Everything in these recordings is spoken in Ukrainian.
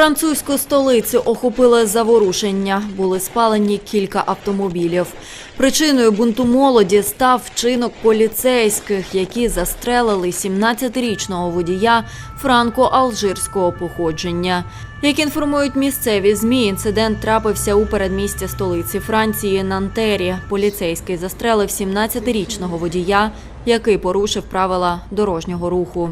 Французьку столицю охопили заворушення. Були спалені кілька автомобілів. Причиною бунту молоді став вчинок поліцейських, які застрелили 17-річного водія франко-алжирського походження. Як інформують місцеві ЗМІ, інцидент трапився у передмісті столиці Франції Нантері. Поліцейський застрелив 17-річного водія, який порушив правила дорожнього руху.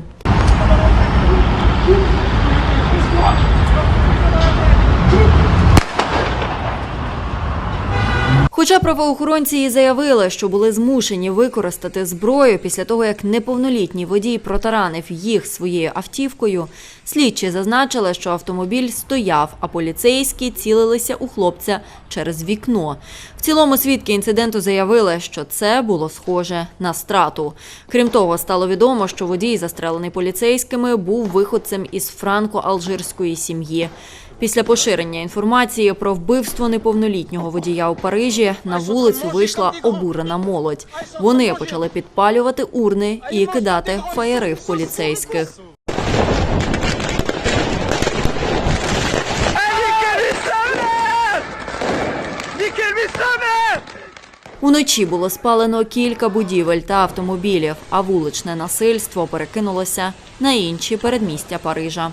Хоча правоохоронці і заявили, що були змушені використати зброю після того, як неповнолітній водій протаранив їх своєю автівкою, слідчі зазначили, що автомобіль стояв, а поліцейські цілилися у хлопця через вікно. В цілому свідки інциденту заявили, що це було схоже на страту. Крім того, стало відомо, що водій, застрелений поліцейськими, був виходцем із франко-алжирської сім'ї. Після поширення інформації про вбивство неповнолітнього водія у Парижі на вулицю вийшла обурена молодь. Вони почали підпалювати урни і кидати фаєри в поліцейських. Уночі було спалено кілька будівель та автомобілів, а вуличне насильство перекинулося на інші передмістя Парижа.